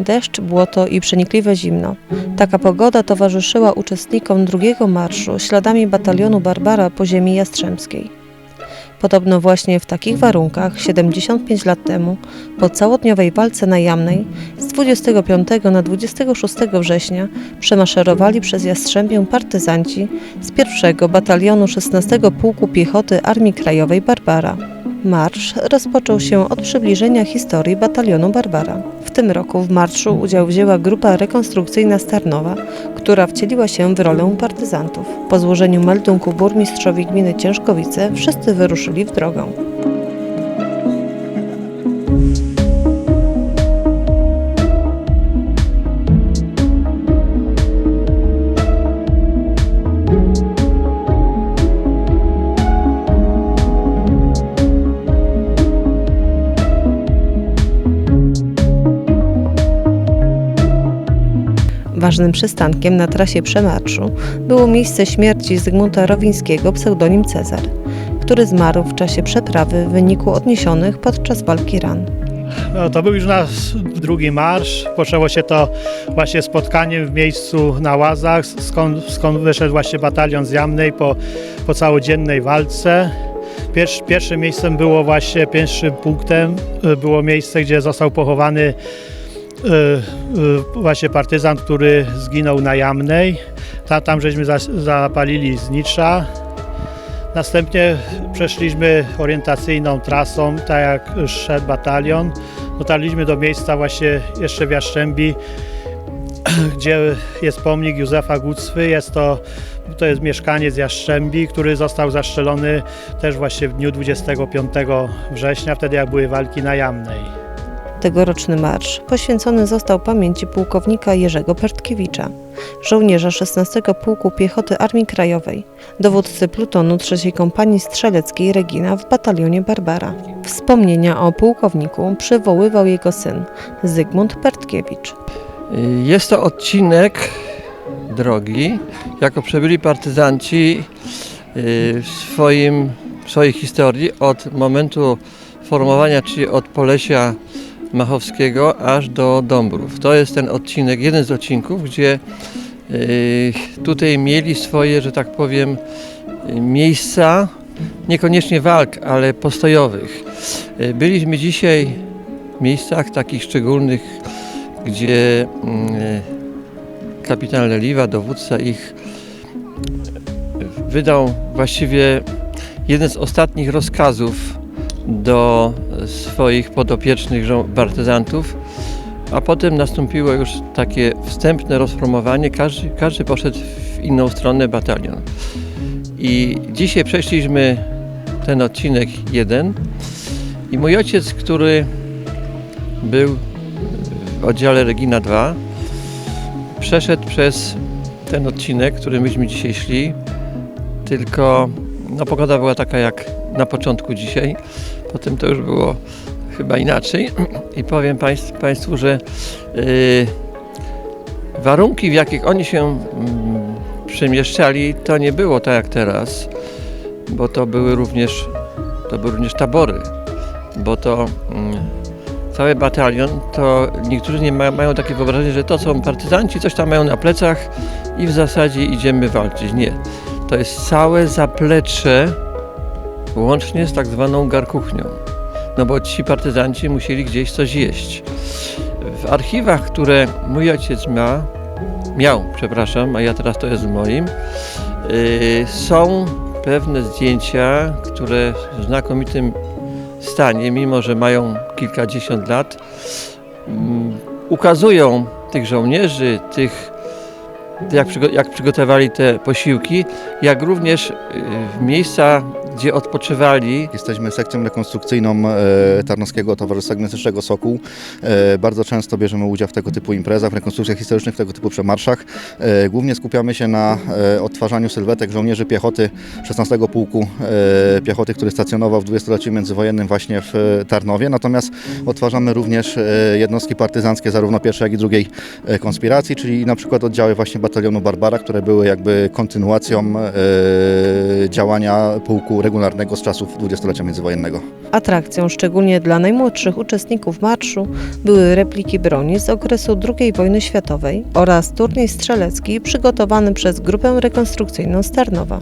Deszcz, błoto i przenikliwe zimno. Taka pogoda towarzyszyła uczestnikom drugiego marszu śladami batalionu Barbara po ziemi jastrzębskiej. Podobno właśnie w takich warunkach 75 lat temu, po całodniowej walce na Jamnej, z 25 na 26 września przemaszerowali przez Jastrzębię partyzanci z pierwszego batalionu 16 Pułku Piechoty Armii Krajowej Barbara. Marsz rozpoczął się od przybliżenia historii batalionu Barbara. W tym roku w marszu udział wzięła grupa rekonstrukcyjna Starnowa, która wcieliła się w rolę partyzantów. Po złożeniu meldunku burmistrzowi gminy Ciężkowice wszyscy wyruszyli w drogę. Ważnym przystankiem na trasie przemarszu było miejsce śmierci Zygmunta Rowińskiego, pseudonim Cezar, który zmarł w czasie przeprawy w wyniku odniesionych podczas walki ran. No, to był już nasz drugi marsz. Poczęło się to właśnie spotkaniem w miejscu na Łazach, skąd, skąd wyszedł właśnie batalion z Jamnej po, po całodziennej walce. Pierwszy, pierwszym miejscem było właśnie, pierwszym punktem y, było miejsce, gdzie został pochowany właśnie partyzant, który zginął na Jamnej. Tam, żeśmy za, zapalili znicza. Następnie przeszliśmy orientacyjną trasą, tak jak szedł batalion. Dotarliśmy do miejsca właśnie jeszcze w Jastrzębi, gdzie jest pomnik Józefa Gucwy. Jest to, to jest mieszkaniec Jastrzębi, który został zastrzelony też właśnie w dniu 25 września, wtedy jak były walki na Jamnej. Tegoroczny marsz poświęcony został pamięci pułkownika Jerzego Pertkiewicza, żołnierza 16 Pułku Piechoty Armii Krajowej, dowódcy plutonu III Kompanii Strzeleckiej Regina w batalionie Barbara. Wspomnienia o pułkowniku przywoływał jego syn Zygmunt Pertkiewicz. Jest to odcinek drogi, jako przebyli partyzanci y, w swoim, w swojej historii od momentu formowania, czyli od Polesia Machowskiego aż do Dąbrów. To jest ten odcinek, jeden z odcinków, gdzie y, tutaj mieli swoje, że tak powiem, miejsca, niekoniecznie walk, ale postojowych. Y, Byliśmy dzisiaj w miejscach takich szczególnych, gdzie mm, kapitan Leliwa, dowódca ich, wydał właściwie jeden z ostatnich rozkazów do swoich podopiecznych partyzantów, a potem nastąpiło już takie wstępne rozformowanie. Każdy, każdy poszedł w inną stronę batalion. I dzisiaj przeszliśmy ten odcinek jeden i mój ojciec, który był w oddziale Regina 2, przeszedł przez ten odcinek, który myśmy dzisiaj szli, tylko no, pogoda była taka jak na początku dzisiaj, potem to już było chyba inaczej i powiem państw, Państwu, że y, warunki w jakich oni się mm, przemieszczali to nie było tak jak teraz, bo to były również, to były również tabory, bo to mm, cały batalion, to niektórzy nie ma, mają takie wyobrażenie, że to są partyzanci, coś tam mają na plecach i w zasadzie idziemy walczyć. Nie. To jest całe zaplecze, łącznie z tak zwaną garkuchnią. No bo ci partyzanci musieli gdzieś coś jeść. W archiwach, które mój ojciec ma, miał, przepraszam, a ja teraz to jest moim, yy, są pewne zdjęcia, które w znakomitym stanie, mimo że mają kilkadziesiąt lat, mm, ukazują tych żołnierzy, tych, jak, jak przygotowali te posiłki, jak również y, w miejsca, gdzie odpoczywali. Jesteśmy sekcją rekonstrukcyjną e, Tarnowskiego Towarzystwa Gimnastycznego Sokół. E, bardzo często bierzemy udział w tego typu imprezach, w rekonstrukcjach historycznych, w tego typu przemarszach. E, głównie skupiamy się na odtwarzaniu sylwetek żołnierzy piechoty 16 Pułku Piechoty, który stacjonował w dwudziestoleciu międzywojennym właśnie w Tarnowie. Natomiast odtwarzamy również jednostki partyzanckie zarówno pierwszej, jak i drugiej konspiracji, czyli na przykład oddziały właśnie batalionu Barbara, które były jakby kontynuacją działania pułku regularnego z czasów dwudziestolecia międzywojennego. Atrakcją, szczególnie dla najmłodszych uczestników marszu, były repliki broni z okresu II wojny światowej oraz turniej strzelecki przygotowany przez grupę rekonstrukcyjną z Tarnowa.